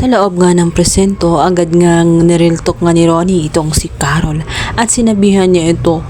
Sa loob nga ng presento, agad ngang niriltok nga ni Ronnie itong si Carol at sinabihan niya ito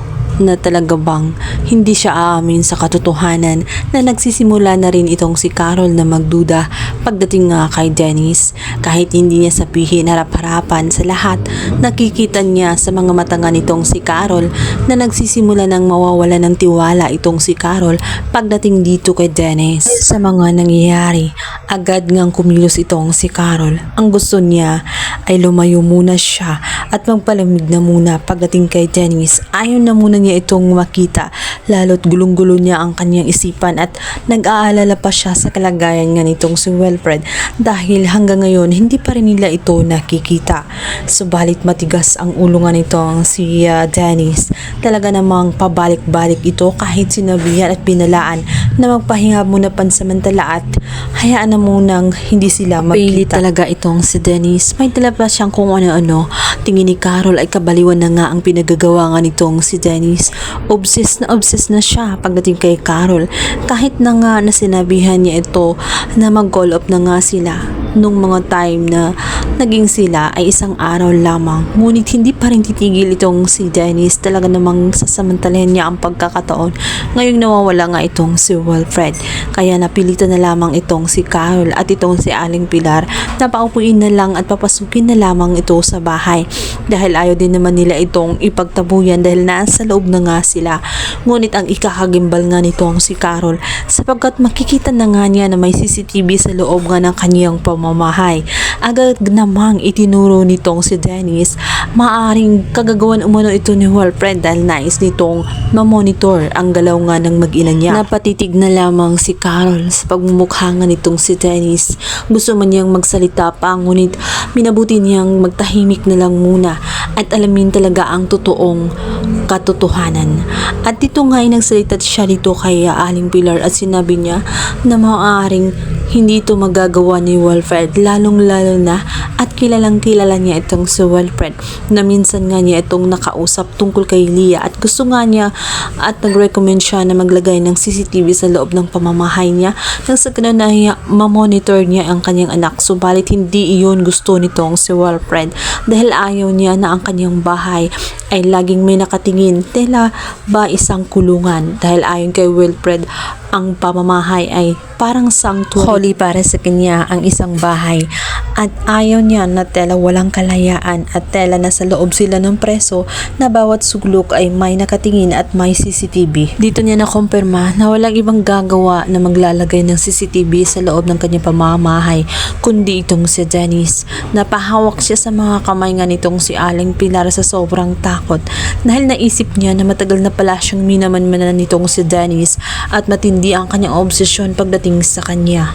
na talaga bang hindi siya aamin sa katotohanan na nagsisimula na rin itong si Carol na magduda pagdating nga kay Dennis. Kahit hindi niya sabihin harap-harapan sa lahat, nakikita niya sa mga mata nga nitong si Carol na nagsisimula ng mawawala ng tiwala itong si Carol pagdating dito kay Dennis. Sa mga nangyayari, agad ngang kumilos itong si Carol. Ang gusto niya ay lumayo muna siya at magpalamig na muna pagdating kay Dennis. Ayaw na muna niya itong makita lalo't gulong-gulo niya ang kanyang isipan at nag-aalala pa siya sa kalagayan nga nitong si Wilfred dahil hanggang ngayon hindi pa rin nila ito nakikita. Subalit matigas ang ulo nga nitong si ah, Dennis. Talaga namang pabalik-balik ito kahit sinabihan at binalaan na magpahinga muna pansamantala at hayaan na munang hindi sila Pili magkita. talaga itong si Dennis. May dala pa siyang kung ano-ano. Tingin ni Carol ay kabaliwan na nga ang pinagagawa nga nitong si Dennis. Obsessed na obsessed na siya pagdating kay Carol. Kahit na nga na sinabihan niya ito na mag-call up na nga sila nung mga time na naging sila ay isang araw lamang. Ngunit hindi pa rin titigil itong si Dennis. Talaga namang sasamantalahin niya ang pagkakataon. Ngayong nawawala nga itong si Wilfred. Kaya napilitan na lamang itong si Carol at itong si Aling Pilar na paupuin na lang at papasukin na lamang ito sa bahay. Dahil ayaw din naman nila itong ipagtabuyan dahil nasa loob na nga sila. Ngunit ang ikakagimbal nga nitong si Carol sapagkat makikita na nga niya na may CCTV sa loob nga ng kanyang pamamahay. Agad namang itinuro nitong si Dennis maaring kagagawan umano ito ni Wilfred dahil nais nitong mamonitor ang galaw nga ng mag-ina niya. Napatitig na lamang si Carol sa pagmumukha nga nitong si Dennis. Gusto man niyang magsalita pa ngunit minabuti niyang magtahimik na lang muna at alamin talaga ang totoong katotohanan. At dito nga ay nagsalita siya dito kay Aling Pilar at sinabi niya na maaaring hindi ito magagawa ni Wilfred lalong lalo na at kilalang kilala niya itong si Wilfred na minsan nga niya itong nakausap tungkol kay Leah at gusto nga niya at nag-recommend siya na maglagay ng CCTV sa loob ng pamamahay niya nang sa ganun na mamonitor niya ang kanyang anak subalit hindi iyon gusto nitong si Wilfred dahil ayaw niya na ang kanyang bahay ay laging may nakatingin tela ba isang kulungan? Dahil ayon kay Wilfred ang pamamahay ay parang sanctuary. Holy para sa kanya ang isang bahay at ayaw niya na tela walang kalayaan at tela na sa loob sila ng preso na bawat suglok ay may nakatingin at may CCTV. Dito niya nakumpirma na walang ibang gagawa na maglalagay ng CCTV sa loob ng kanyang pamamahay kundi itong si Dennis. Napahawak siya sa mga kamay nga nitong si Aling Pilar sa sobrang takot dahil naisip niya na matagal na pala siyang minamanmanan nitong si Dennis at matindi ang kanyang obsesyon pagdating sa kanya.